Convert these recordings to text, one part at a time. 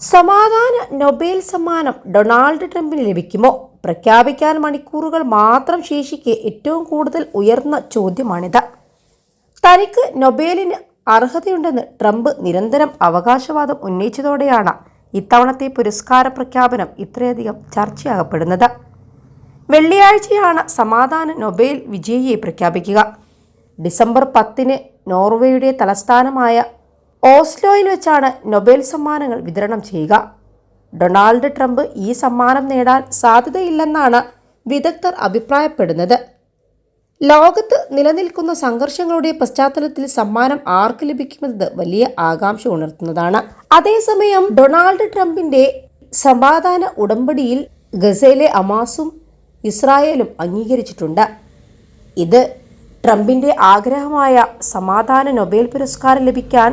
സമാധാന നൊബേൽ സമ്മാനം ഡൊണാൾഡ് ട്രംപിന് ലഭിക്കുമോ? പ്രഖ്യാപിക്കാൻ മണിക്കൂറുകൾ മാത്രം ശേഷിക്കെ ഏറ്റവും കൂടുതൽ ഉയർന്ന ചോദ്യമാണിത്. തനിക്ക് നൊബേലിന് അർഹതയുണ്ടെന്ന് ട്രംപ് നിരന്തരം അവകാശവാദം ഉന്നയിച്ചതോടെയാണ് ഇത്തവണത്തെ പുരസ്കാര പ്രഖ്യാപനം ഇത്രയധികം ചർച്ചയാകപ്പെടുന്നത്. വെള്ളിയാഴ്ചയാണ് സമാധാന നൊബേൽ വിജയിയെ പ്രഖ്യാപിക്കുക. ഡിസംബർ പത്തിന് നോർവേയുടെ തലസ്ഥാനമായ ഓസ്ലോയിൽ വെച്ചാണ് നൊബേൽ സമ്മാനങ്ങൾ വിതരണം ചെയ്യുക. ഡൊണാൾഡ് ട്രംപ് ഈ സമ്മാനം നേടാൻ സാധ്യതയില്ലെന്നാണ് വിദഗ്ധർ അഭിപ്രായപ്പെടുന്നത്. ലോകത്ത് നിലനിൽക്കുന്ന സംഘർഷങ്ങളുടെ പശ്ചാത്തലത്തിൽ സമ്മാനം ആർക്ക് ലഭിക്കുമെന്നത് വലിയ ആകാംക്ഷ ഉണർത്തുന്നതാണ്. അതേസമയം ഡൊണാൾഡ് ട്രംപിന്റെ സമാധാന ഉടമ്പടിയിൽ ഗസയിലെ അമാസും ഇസ്രായേലും അംഗീകരിച്ചിട്ടുണ്ട്. ഇത് ട്രംപിന്റെ ആഗ്രഹമായ സമാധാന നൊബേൽ പുരസ്കാരം ലഭിക്കാൻ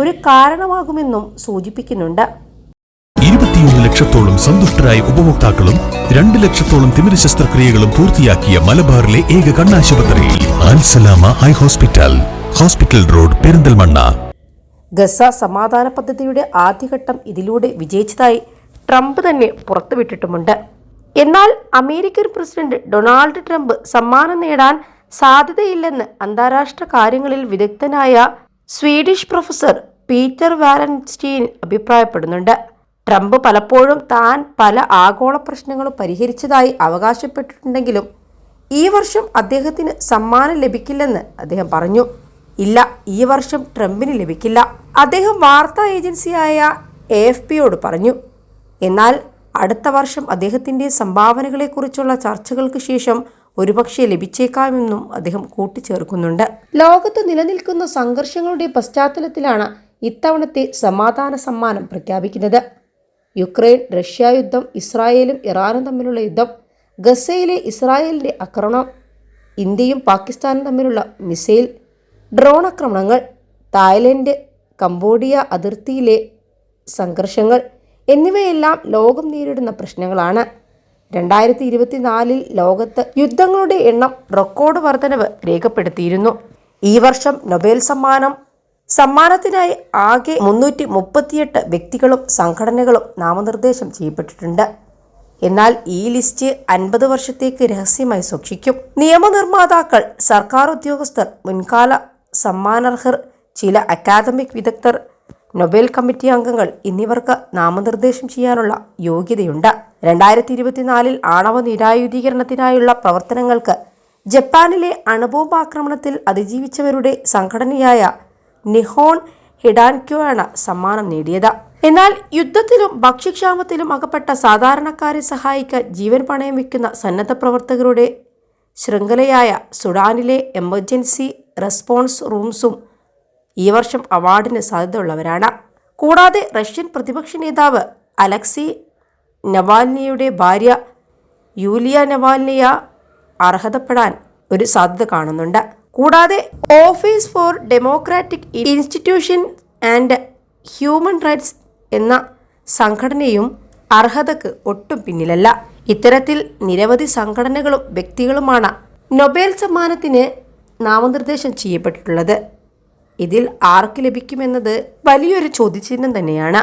ഒരു കാരണമാകുമെന്നും സൂചിപ്പിക്കുന്നുണ്ട്. ഇരുപത്തിയൊന്ന് ലക്ഷത്തോളം സന്തുഷ്ടരായ ഉപഭോക്താക്കളും രണ്ട് ലക്ഷത്തോളം തിമിര ശസ്ത്രക്രിയകളും പൂർത്തിയാക്കിയ മലബാറിലെ ഏക കണ്ണാശുപത്രി Al Salama high hospital hospital road Perinthalmanna. Gaza സമാധാന പദ്ധതിയുടെ ആദ്യഘട്ടം ഇതിലൂടെ വിജയിച്ചതായി ട്രംപ് തന്നെ പുറത്തുവിട്ടിട്ടുമുണ്ട്. എന്നാൽ അമേരിക്കൻ പ്രസിഡന്റ് ഡൊണാൾഡ് ട്രംപ് സമ്മാനം നേടാൻ സാധ്യതയില്ലെന്ന് അന്താരാഷ്ട്ര കാര്യങ്ങളിൽ വിദഗ്ധനായ സ്വീഡിഷ് പ്രൊഫസർ പീറ്റർ വാലൻസ്റ്റീൻ അഭിപ്രായപ്പെടുന്നുണ്ട്. ട്രംപ് പലപ്പോഴും താൻ പല ആഗോള പ്രശ്നങ്ങളും പരിഹരിച്ചതായി അവകാശപ്പെട്ടിട്ടുണ്ടെങ്കിലും ഈ വർഷം അദ്ദേഹത്തിന് സമ്മാനം ലഭിക്കില്ലെന്ന് അദ്ദേഹം പറഞ്ഞു. ഇല്ല ഈ വർഷം ട്രംപിന് ലഭിക്കില്ല. അദ്ദേഹം വാർത്താ ഏജൻസിയായ എ എഫ് പിയോട് പറഞ്ഞു. എന്നാൽ അടുത്ത വർഷം അദ്ദേഹത്തിന്റെ സംഭാവനകളെക്കുറിച്ചുള്ള ചർച്ചകൾക്ക് ശേഷം ഒരുപക്ഷെ ലഭിച്ചേക്കാമെന്നും അദ്ദേഹം കൂട്ടിച്ചേർക്കുന്നുണ്ട്. ലോകത്ത് നിലനിൽക്കുന്ന സംഘർഷങ്ങളുടെ പശ്ചാത്തലത്തിലാണ് ഇത്തവണത്തെ സമാധാന സമ്മാനം പ്രഖ്യാപിക്കുന്നത്. യുക്രൈൻ റഷ്യ യുദ്ധം ഇസ്രായേലും ഇറാനും തമ്മിലുള്ള യുദ്ധം ഗസയിലെ ഇസ്രായേലിന്റെ ആക്രമണം ഇന്ത്യയും പാകിസ്ഥാനും തമ്മിലുള്ള മിസൈൽ ഡ്രോൺ ആക്രമണങ്ങൾ തായ്ലൻഡ് കംബോഡിയ അതിർത്തിയിലെ സംഘർഷങ്ങൾ എന്നിവയെല്ലാം ലോകം നേരിടുന്ന പ്രശ്നങ്ങളാണ്. രണ്ടായിരത്തി ഇരുപത്തിനാലിൽ ലോകത്ത് യുദ്ധങ്ങളുടെ എണ്ണം റെക്കോർഡ് വർധനവ് രേഖപ്പെടുത്തിയിരുന്നു. ഈ വർഷം നൊബേൽ സമ്മാനം സമ്മാനത്തിനായി ആകെ മുന്നൂറ്റി മുപ്പത്തിയെട്ട് വ്യക്തികളും സംഘടനകളും നാമനിർദ്ദേശം ചെയ്യപ്പെട്ടിട്ടുണ്ട്. എന്നാൽ ഈ ലിസ്റ്റ് അൻപത് വർഷത്തേക്ക് രഹസ്യമായി സൂക്ഷിക്കും. നിയമനിർമ്മാതാക്കൾ സർക്കാർ ഉദ്യോഗസ്ഥർ മുൻകാല സമ്മാനർഹർ ചില അക്കാദമിക് വിദഗ്ധർ നൊബേൽ കമ്മിറ്റി അംഗങ്ങൾ എന്നിവർക്ക് നാമനിർദ്ദേശം ചെയ്യാനുള്ള യോഗ്യതയുണ്ട്. രണ്ടായിരത്തി ഇരുപത്തിനാലിൽ ആണവ നിരായുധീകരണത്തിനായുള്ള പ്രവർത്തനങ്ങൾക്ക് ജപ്പാനിലെ അണുബോംബാക്രമണത്തിൽ അതിജീവിച്ചവരുടെ സംഘടനയായ നിഹോൺ ഹിഡാൻക്യോ ആണ് സമ്മാനം നേടിയത്. എന്നാൽ യുദ്ധത്തിലും ഭക്ഷ്യക്ഷാമത്തിലും അകപ്പെട്ട സാധാരണക്കാരെ സഹായിക്കാൻ ജീവൻ പണയം വയ്ക്കുന്ന സന്നദ്ധ പ്രവർത്തകരുടെ ശൃംഖലയായ സുഡാനിലെ എമർജൻസി റെസ്പോൺസ് റൂംസും ഈ വർഷം അവാർഡിന് സാധ്യതയുള്ളവരാണ്. കൂടാതെ റഷ്യൻ പ്രതിപക്ഷ നേതാവ് അലക്സി നവാൽനിയുടെ ഭാര്യ യൂലിയ നവാൽനിയ അർഹതപ്പെടാൻ ഒരു സാധ്യത കാണുന്നുണ്ട്. കൂടാതെ office for democratic institution and human rights എന്ന സംഘടനയും അർഹതക്ക് ഒട്ടും പിന്നിലല്ല. ഇത്തരത്തിൽ നിരവധി സംഘടനകളും വ്യക്തികളുമാണ് നൊബേൽ സമ്മാനത്തിന് നാമനിർദ്ദേശം ചെയ്യപ്പെട്ടിട്ടുള്ളത്. ഇതിൽ ആർക്ക് ലഭിക്കുമെന്നത് വലിയൊരു ചോദ്യചിഹ്നം തന്നെയാണ്.